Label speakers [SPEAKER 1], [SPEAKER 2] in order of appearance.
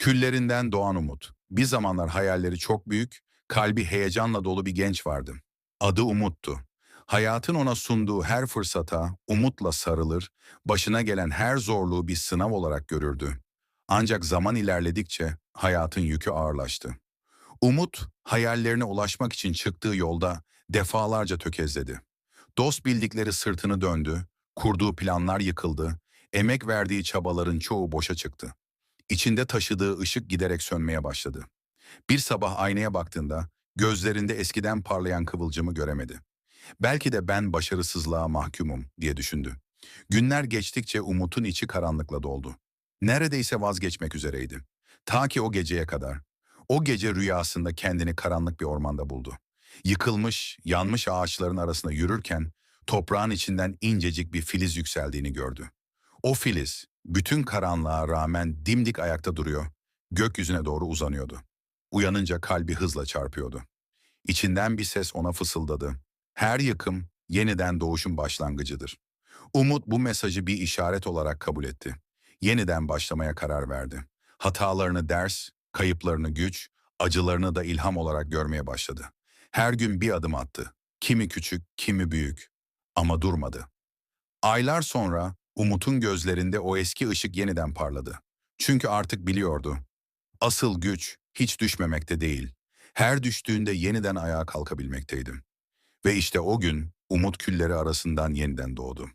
[SPEAKER 1] Küllerinden doğan umut. Bir zamanlar hayalleri çok büyük, kalbi heyecanla dolu bir genç vardı. Adı Umut'tu. Hayatın ona sunduğu her fırsata umutla sarılır, başına gelen her zorluğu bir sınav olarak görürdü. Ancak zaman ilerledikçe hayatın yükü ağırlaştı. Umut, hayallerine ulaşmak için çıktığı yolda defalarca tökezledi. Dost bildikleri sırtını döndü, kurduğu planlar yıkıldı, emek verdiği çabaların çoğu boşa çıktı. İçinde taşıdığı ışık giderek sönmeye başladı. Bir sabah aynaya baktığında gözlerinde eskiden parlayan kıvılcımı göremedi. Belki de ben başarısızlığa mahkumum diye düşündü. Günler geçtikçe Umut'un içi karanlıkla doldu. Neredeyse vazgeçmek üzereydi. Ta ki o geceye kadar. O gece rüyasında kendini karanlık bir ormanda buldu. Yıkılmış, yanmış ağaçların arasında yürürken toprağın içinden incecik bir filiz yükseldiğini gördü. O filiz bütün karanlığa rağmen dimdik ayakta duruyor, gökyüzüne doğru uzanıyordu. Uyanınca kalbi hızla çarpıyordu. İçinden bir ses ona fısıldadı. Her yıkım yeniden doğuşun başlangıcıdır. Umut bu mesajı bir işaret olarak kabul etti. Yeniden başlamaya karar verdi. Hatalarını ders, kayıplarını güç, acılarını da ilham olarak görmeye başladı. Her gün bir adım attı. Kimi küçük, kimi büyük. Ama durmadı. Aylar sonra Umut'un gözlerinde o eski ışık yeniden parladı. Çünkü artık biliyordu. Asıl güç hiç düşmemekte değil. Her düştüğünde yeniden ayağa kalkabilmekteydi. Ve işte o gün umut külleri arasından yeniden doğdu.